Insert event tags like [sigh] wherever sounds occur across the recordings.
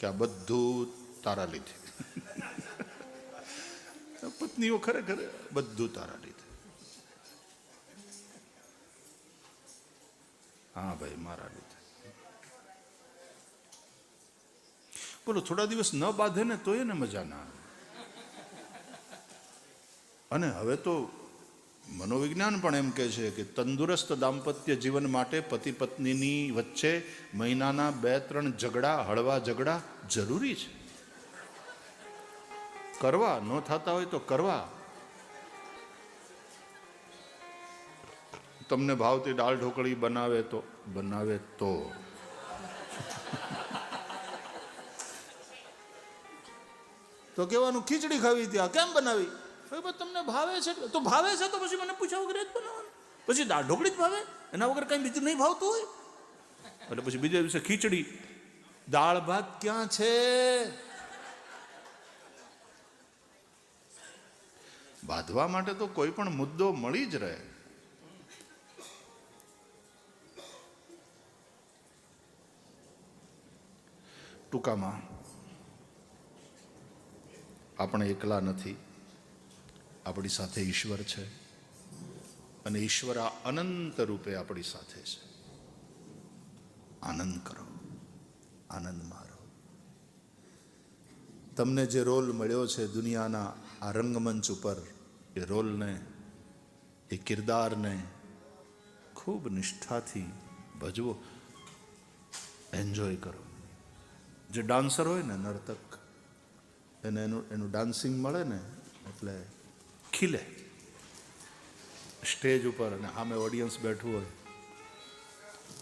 કે આ બધું તારા લીધે. [laughs] પત્નીઓ ખરેખર બધું તારા લીધે. હા ભાઈ મારા લીધે. બોલો થોડા દિવસ ન બાંધે ને તો એને મજા ના આવે. અને હવે તો મનોવિજ્ઞાન પણ એમ કહે છે કે તંદુરસ્ત દાંપત્ય જીવન માટે પતિ પત્નીની વચ્ચે મહિનાના બે ત્રણ ઝઘડા, હળવા ઝઘડા જરૂરી છે. કરવા ન થતા હોય તો કરવા. તમને ભાવતી દાળ ઢોકળી બનાવે તો બનાવે તો. તો કહેવાનું, ખીચડી ખાવી ત્યાં કેમ બનાવી? હવે તમને ભાવે છે તો ભાવે છે તો પછી મને પૂછ્યા વગર જ બનાવવાનું. પછી દાળ ઢોકળી જ ભાવે? એના વગર કંઈ બીજું નહીં ભાવતું હોય? એટલે પછી બીજા દિવસે ખીચડી. દાળ ભાત ક્યાં છે? બાંધવા માટે તો કોઈ પણ મુદ્દો મળી જ રહે. ટૂંકામાં, આપણે એકલા નથી. આપણી સાથે ઈશ્વર છે અને ઈશ્વર આ અનંત રૂપે આપણી સાથે છે. આનંદ કરો, આનંદ મારો. તમને જે રોલ મળ્યો છે દુનિયાના આ રંગમંચ ઉપર, એ રોલને, એ કિરદારને ખૂબ નિષ્ઠાથી ભજવો, એન્જોય કરો. જે ડાન્સર હોય ને નર્તક, એને એનું એનું ડાન્સિંગ મળે ને, એટલે ખીલે સ્ટેજ ઉપર અને સામે ઓડિયન્સ બેઠું હોય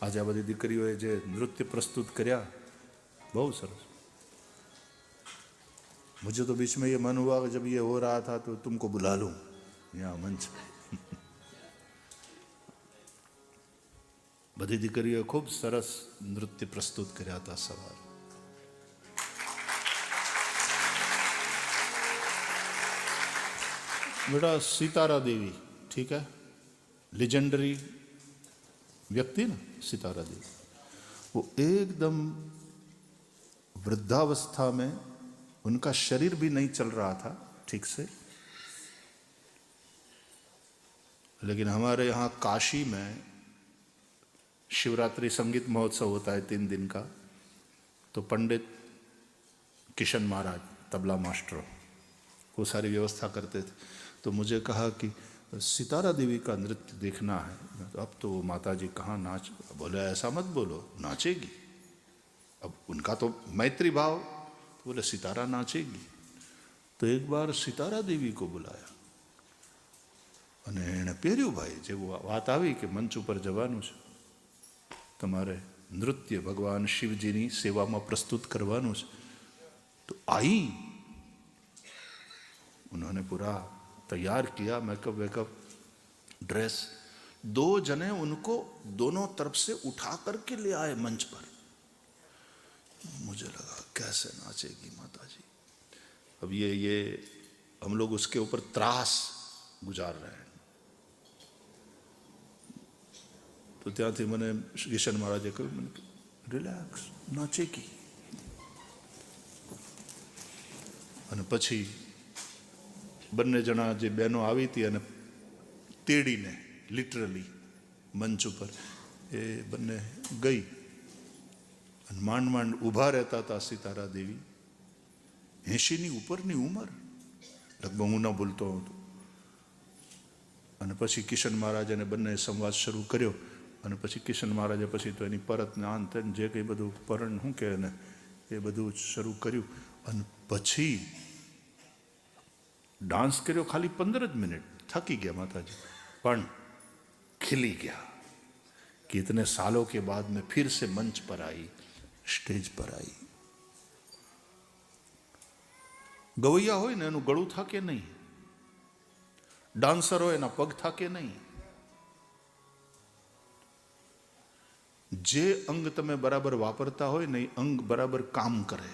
આજે આ બધી દીકરીઓએ જે નૃત્ય પ્રસ્તુત કર્યા બહુ સરસ मुझे तो बीच में ये मन हुआ कि जब ये हो रहा था तो तुमको बुला लूं यहाँ मंच पे બધી દીકરીઓએ ખૂબ સરસ નૃત્ય પ્રસ્તુત કર્યા હતા સવારે बेटा सितारा देवी, ठीक है? लेजेंडरी व्यक्ति ना, सितारा देवी। वो एकदम वृद्धावस्था में उनका शरीर भी नहीं चल रहा था, ठीक से। लेकिन हमारे यहाँ काशी में शिवरात्रि संगीत महोत्सव होता है तीन दिन का तो पंडित किशन महाराज, तबला मास्टर, वो सारी व्यवस्था करते थे। तो मुझे कहा कि सितारा देवी का नृत्य देखना है मैं तो अब तो वो माता जी कहाँ नाच बोले ऐसा मत बोलो नाचेगी अब उनका तो मैत्री भाव तो बोले सितारा नाचेगी તો એક વાર સિતારા દેવી કો બોલાયા અને એણે પહેર્યું ભાઈ જેવું વાત આવી કે મંચ ઉપર જવાનું છે તમારે નૃત્ય ભગવાન શિવજીની સેવામાં પ્રસ્તુત કરવાનું છે तो आई उन्होंने पूरा तैयार किया मेकअप वेकअप ड्रेस दो जने उनको दोनों तरफ से उठा करके ले आए मंच पर मुझे लगा कैसे नाचेगी माता जी अब ये ये हम लोग उसके ऊपर त्रास गुजार रहे हैं તો ત્યાંથી મને કિશન મહારાજે કહ્યું મને રિલેક્સ નાચેકી અને પછી બંને જણા જે બહેનો આવી હતી અને તેડીને લિટરલી મંચ ઉપર, એ બંને ગઈ. અને માંડ માંડ ઊભા રહેતા હતા સીતારા દેવી. એંશીની ઉપરની ઉંમર? લગભગ હું ન ભૂલતો હતો અને પછી કિશન મહારાજાને બંને સંવાદ શરૂ કર્યો. અને પછી કિશન મહારાજે પછી તો એની પરત ને આન જે કંઈ બધું પરણ શું કહે ને એ બધું શરૂ કર્યું. અને પછી डांस કર્યો ખાલી पंद्रह જ મિનિટ थकी गया माताजी પણ खिली गया कि इतने सालों के बाद में फिर से मंच पर आई स्टेज पर आई ગવૈયા હોય ને એનું ગળું થાકે નહીં ડાન્સર હોય એના પગ થાકે નહીં જે અંગ તમે બરાબર વાપરતા હોય ને એ અંગ બરાબર કામ કરે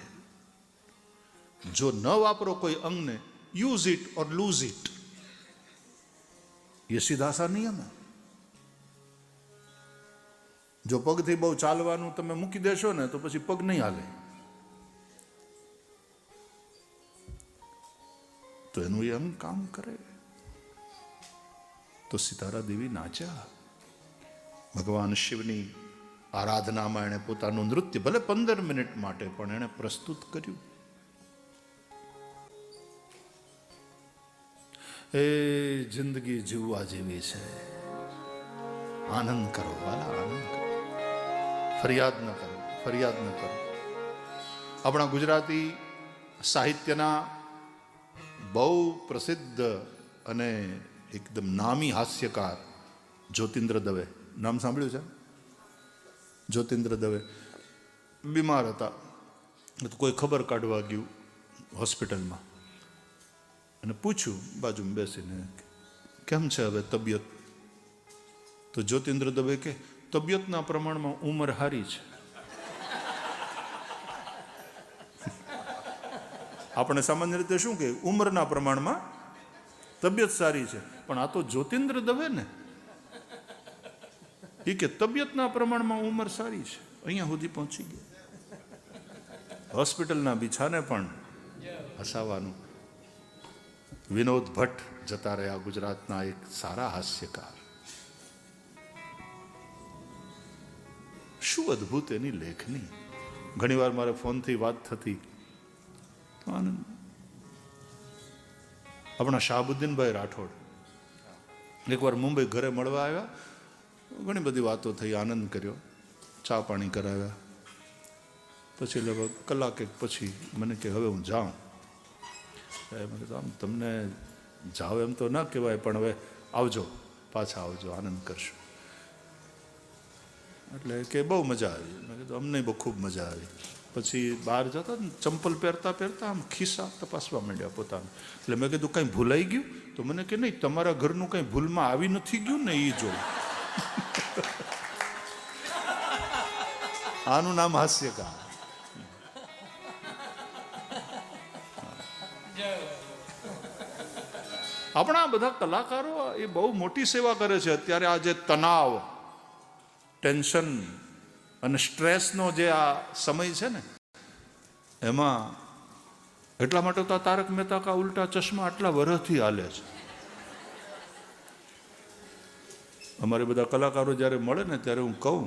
જો ન વાપરો કોઈ અંગને यूज इट और लूज इट ये સીધા નિયમ જો પગથી બહુ ચાલવાનું તમે મૂકી દેશો ને તો પછી પગ નહીં હાલે તો એનું એમ કામ કરે તો સિતારા દેવી નાચ્યા ભગવાન શિવની આરાધનામાં એણે પોતાનું નૃત્ય ભલે પંદર મિનિટ માટે પણ એણે પ્રસ્તુત કર્યું એ જિંદગી જીવવા જેવી છે. આનંદ કરો વાલા આનંદ કરો. ફરિયાદ ન કરો, ફરિયાદ ન કરો. આપણા ગુજરાતી સાહિત્યના બહુ પ્રસિદ્ધ અને એકદમ નામી હાસ્યકાર જ્યોતિન્દ્ર દવે. નામ સાંભળ્યું છે? જ્યોતિન્દ્ર દવે. બીમાર હતા. કોઈ ખબર કાઢવા ગયું હોસ્પિટલમાં. અને પૂછ્યું, બાજુમાં બેસીને, કેમ છે હવે તબિયત? તો જ્યોતિન્દ્ર દવે કે, તબિયતના પ્રમાણમાં ઉંમર હારી છે. આપણે સામાન્ય રીતે શું કે ઉંમરના પ્રમાણમાં તબિયત સારી છે. પણ આ તો જ્યોતિન્દ્ર દવે ને. એ કે, તબિયતના પ્રમાણમાં ઉંમર સારી છે. અહીંયા સુધી પહોંચી ગયા. હોસ્પિટલના બિછાને પણ હસાવાનું. વિનોદ ભટ્ટ જતા રહ્યા ગુજરાતના એક સારા હાસ્યકાર. શું અદ્ભુત એની લેખની? ઘણીવાર મારે ફોનથી વાત થતી. આપણા શાહબુદ્દીનભાઈ રાઠોડ. એકવાર મુંબઈ ઘરે મળવા આવ્યા. ઘણી બધી વાતો થઈ, આનંદ કર્યો. ચા પાણી કરાવ્યા. પછી લગભગ કલાક એક પછી મને કે, હવે હું જાઉં. સાહેબ કીધું, આમ તમને જાઓ એમ તો ના કહેવાય, પણ હવે આવજો, પાછા આવજો, આનંદ કરશો. એટલે કે બહુ મજા આવી. મેં કીધું, અમને બહુ ખૂબ મજા આવી. પછી બહાર જતા ને ચંપલ પહેરતા પહેરતા આમ ખિસ્સા તપાસવા માંડ્યા પોતાનું. એટલે મેં કીધું, કંઈ ભૂલાઈ ગયું? તો મને કે, નહીં, તમારા ઘરનું કંઈ ભૂલમાં આવી નથી ગયું ને એ જો. [laughs] આનું નામ હાસ્યકાર આપણા બધા કલાકારો એ બહુ મોટી સેવા કરે છે. અત્યારે આ જે તણાવ, ટેન્શન અને સ્ટ્રેસનો જે આ સમય છે ને, એમાં એટલા માટે તો તારક મહેતા કા ઉલ્ટા ચશ્મા આટલા વરસથી હાલે છે. અમારે બધા કલાકારો જ્યારે મળે ને ત્યારે હું કહું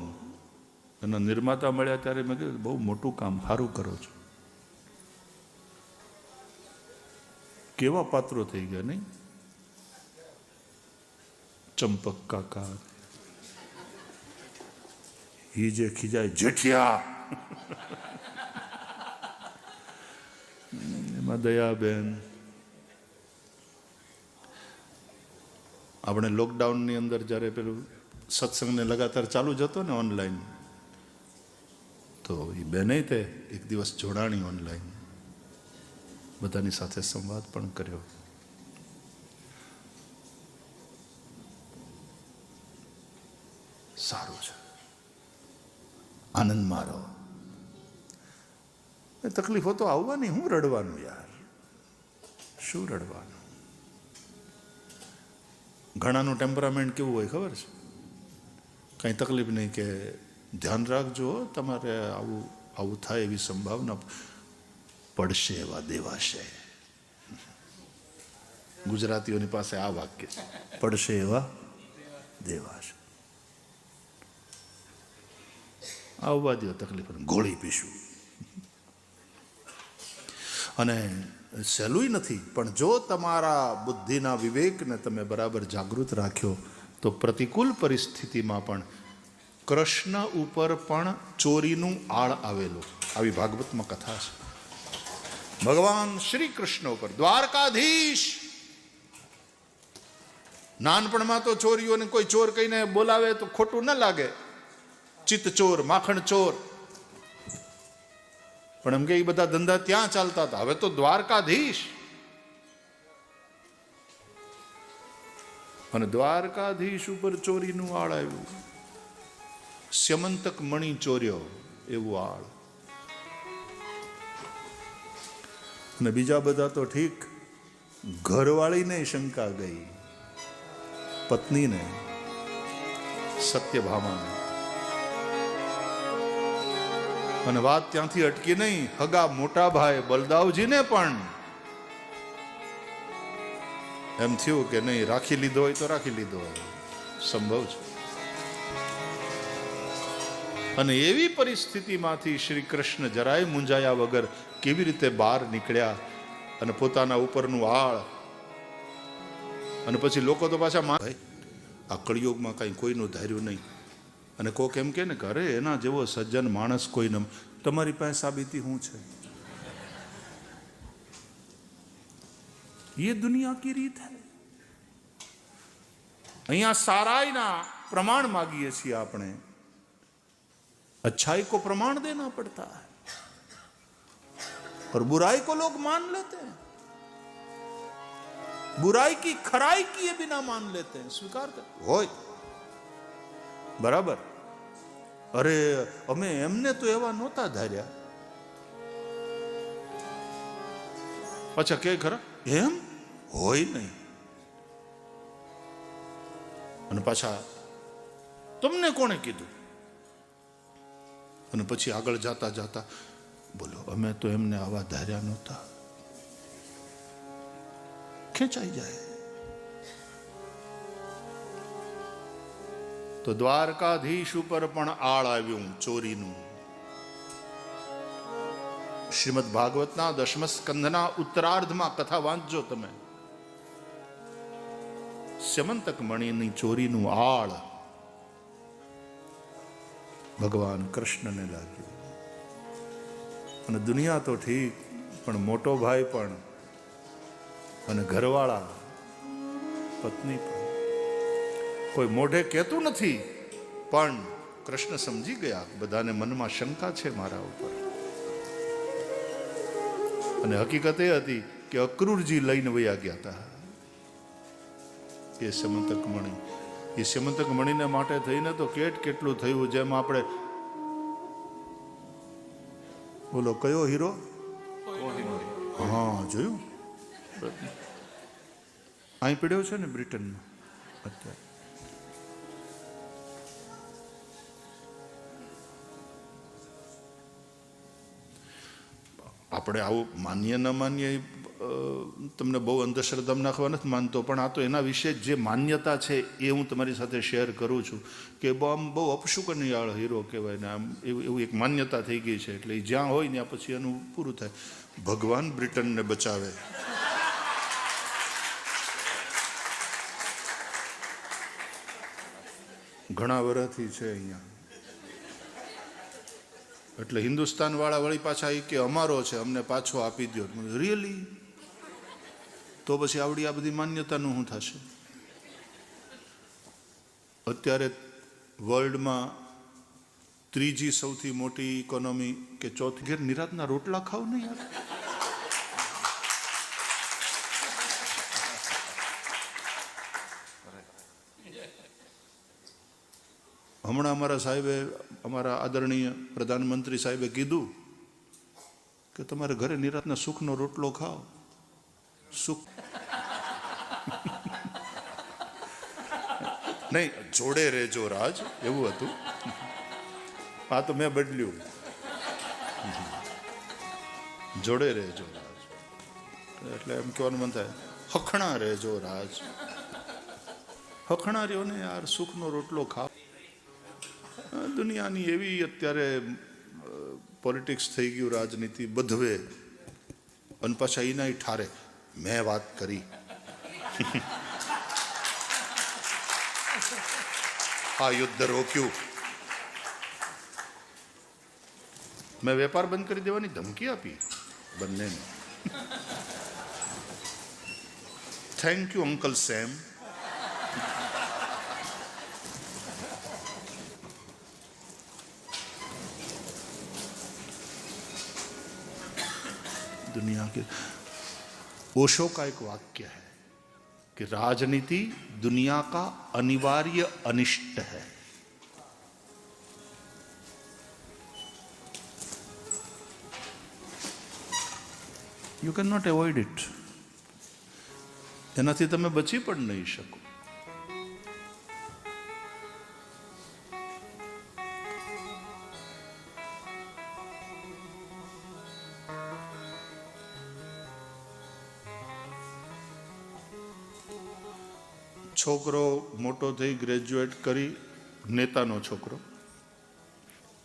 અને નિર્માતા મળ્યા ત્યારે મેં કીધું, બહુ મોટું કામ, સારું કરો છો. કેવા પાત્રો થઈ ગયા નહીં? ચંપક કાકા. એ જે ખીજાય જેઠિયા. એમાં દયાબેન. આપણે લોકડાઉનની અંદર જ્યારે પેલું સત્સંગને લગાતાર ચાલુ જ હતો ને ઓનલાઈન તો એ બેને તે એક દિવસ જોડાણી ઓનલાઈન બધાની સાથે સંવાદ પણ કર્યો સારું છે આનંદ મારો. તકલીફો તો આવવાની, હું રડવાનું યાર? શું રડવાનું? ઘણાનું ટેમ્પરામેન્ટ કેવું હોય ખબર છે? કંઈ તકલીફ નહીં કે ધ્યાન રાખજો તમારે આવું આવું થાય એવી સંભાવના પડશે એવા દેવાશે. ગુજરાતીઓની પાસે આ વાક્ય છે, પડશે એવા દેવાશે. આવવા દો તકલીફ ગોળી પીશું. અને સહેલું નથી, પણ જો તમારા બુદ્ધિના વિવેકને તમે બરાબર જાગૃત રાખ્યો, તો પ્રતિકૂળ પરિસ્થિતિમાં પણ કૃષ્ણ ઉપર પણ ચોરીનું આળ આવેલું. આવી ભાગવતમાં કથા છે. ભગવાન શ્રી કૃષ્ણ ઉપર, દ્વારકાધીશ! નાનપણમાં તો ચોરીઓને કોઈ ચોર કહીને બોલાવે તો ખોટું ન લાગે. ચિત્ત ચોર માખણ ચોર પણ એમ કે એ બધા ધંધા ત્યાં ચાલતા હતા. હવે તો દ્વારકાધીશ. અને દ્વારકાધીશ ઉપર ચોરીનું આળ આવ્યું. સ્યમંતક મણી ચોર્યો એવું આળ. અને બીજા બધા તો ઠીક, ઘરવાળીને શંકા ગઈ, પત્નીને, સત્યભામાને. અને વાત ત્યાંથી અટકી નહીં. હગા મોટા ભાઈ બલદાવજીને પણ. એમ થયું કે નહીં, રાખી લીધો હોય તો રાખી લીધો હોય. સંભવ છે. અને એવી પરિસ્થિતિમાંથી શ્રી કૃષ્ણ જરાય મૂંઝાયા વગર કેવી રીતે બહાર નીકળ્યા અને પોતાના ઉપરનું આળ. અને પછી લોકો તો પાછા આ કળિયુગમાં કાંઈ કોઈનું ધાર્યું નહીં. અને કોક એમ કે ને કે અરે એના જેવો સજ્જન માણસ કોઈ ન તમારી પાસે સાબિતી શું છે ये दुनिया की રીત है અહીંયા સારાઈના પ્રમાણ માગીએ છીએ આપણે अच्छाई को प्रमाण देना पड़ता है और बुराई को लोग मान लेते हैं बुराई की खराई किए बिना मान लेते हैं स्वीकार कर હોય બરાબર અરે અમે એમને તો એવા નહોતા ધાર્યા. અચ્છા કે ખરા? એમ? હોય નહીં. અને પાછા તમને કોણે કીધું? અને પછી આગળ જાતા જાતા બોલો અમે તો એમને આવા ધાર્યા નહોતા. ખેંચાઈ જાય. તો દ્વારકાધીશ ઉપર પણ આળ આવ્યું ચોરીનું. શ્રીમદ ભાગવતના દશમ સ્કંધના ઉત્તરાર્ધમાં કથા વાંચજો તમે. સ્યમંતક મણીની ચોરીનું આળ. ભગવાન કૃષ્ણને લાગ્યું. અને દુનિયા તો ઠીક, પણ મોટો ભાઈ પણ. અને ઘરવાળા, પત્ની પણ. કોઈ મોઢે કહેતું નથી. પણ કૃષ્ણ સમજી ગયા, બધાને મનમાં શંકા છે મારા ઉપર. અને હકીકત એ હતી કે અક્રૂરજી લઈને વયા ગયા હતા. એ સમંતક મણી, એ સમંતક મણીને માટે થઈને તો કેટ કેટલું થયું, જેમ આપણે બોલો, કયો હીરો? હા, જોયું? અહીં પીડ્યો છે ને બ્રિટનમાં? અત્યારે. આપણે આવું માન્ય ન માન્ય તમને બહુ અંધશ્રદ્ધામાં નાખવા નથી માનતો, પણ આ તો એના વિશે જે માન્યતા છે એ હું તમારી સાથે શેર કરું છું કે બહુ આમ બહુ અપશુકનિયાળ હીરો કહેવાય ને આમ એવું એવું એક માન્યતા થઈ ગઈ છે, એટલે એ જ્યાં હોય ત્યાં પછી એનું પૂરું થાય. ભગવાન બ્રિટનને બચાવે. ઘણા વર્ષથી છે અહીંયા. એટલે હિન્દુસ્તાનવાળા વળી પાછા એ કે, અમારો છે, અમને પાછો આપી દો રિયલી તો પછી આવડી આ બધી માન્યતાનું શું થશે? અત્યારે વર્લ્ડમાં ત્રીજી સૌથી મોટી ઇકોનોમી કે ચોથી, ઘેર નિરાતના રોટલા ખાવ નહીં યાર. હમણાં અમારા સાહેબે અમારા આદરણીય પ્રધાનમંત્રી સાહેબે કીધું કે તમારે ઘરે નિરાતના સુખનો રોટલો ખાઓ. સુખ. નહીં જોડે રહેજો રાજ એવું હતું. આ તો મેં બદલ્યું. જોડે રહેજો રાજ. એટલે એમ કહેવાનું મન થાય હખણા રહેજો રાજ. હખણા રહ્યો ને યાર સુખનો રોટલો અ, દુનિયાની એવી અત્યારે પોલિટિક્સ થઈ ગયું, રાજનીતિ બધવે. અને પાછા એના ઠારે, મેં વાત કરી. [laughs] આ યુદ્ધ રોક્યું. મેં વેપાર બંધ કરી દેવાની ધમકી આપી, બંનેને. થેન્ક યુ અંકલ સેમ दुनिया के ओशो का एक वाक्य है कि राजनीति दुनिया का अनिवार्य अनिष्ट है you can not avoid it એનાથી તમે બચી પણ નહીં શકો છોકરો મોટો થઈ ગ્રેજ્યુએટ કરી નેતાનો છોકરો.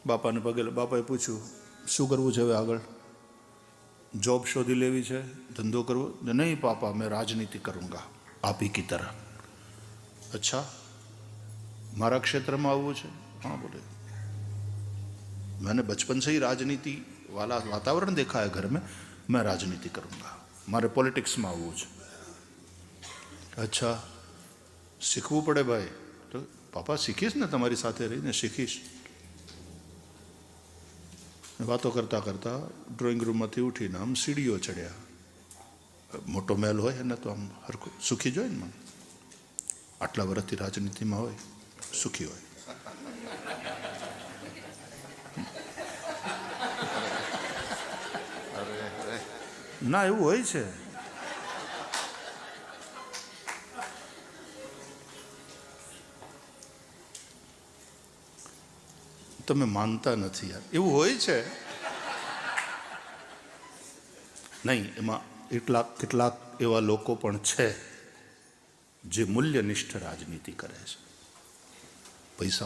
બાપાને પગે બાપાએ પૂછ્યું, શું કરવું છે હવે આગળ? જોબ શોધી લેવી છે, ધંધો કરવો? નહીં પાપા, મેં રાજનીતિ કરુંગા, આપી કી તરફ. અચ્છા, મારા ક્ષેત્રમાં આવવું છે? હા, બોલે. મને બચપન સે રાજનીતિ વાલા વાતાવરણ દેખાય ઘર મેં મેં રાજનીતિ કરુંગા, મારે પોલિટિક્સમાં આવવું છે. અચ્છા શીખવું પડે ભાઈ. તો પાપા શીખીશ ને તમારી સાથે રહીને? શીખીશ. વાતો કરતાં કરતાં ડ્રોઈંગ રૂમમાંથી ઉઠીને આમ સીડીઓ ચડ્યા. મોટો મહેલ હોય એને તો આમ હરખું સુખી જોઈએ ને મને. આટલા વર્ષથી રાજનીતિમાં હોય સુખી હોય. ના એવું હોય છે. તમે માનતા નથી યાર. એવું હોય છે? નહીં, એમાં એટલાક કેટલાક એવા લોકો પણ છે જે મૂલ્યનિષ્ઠ રાજનીતિ કરે છે. પૈસા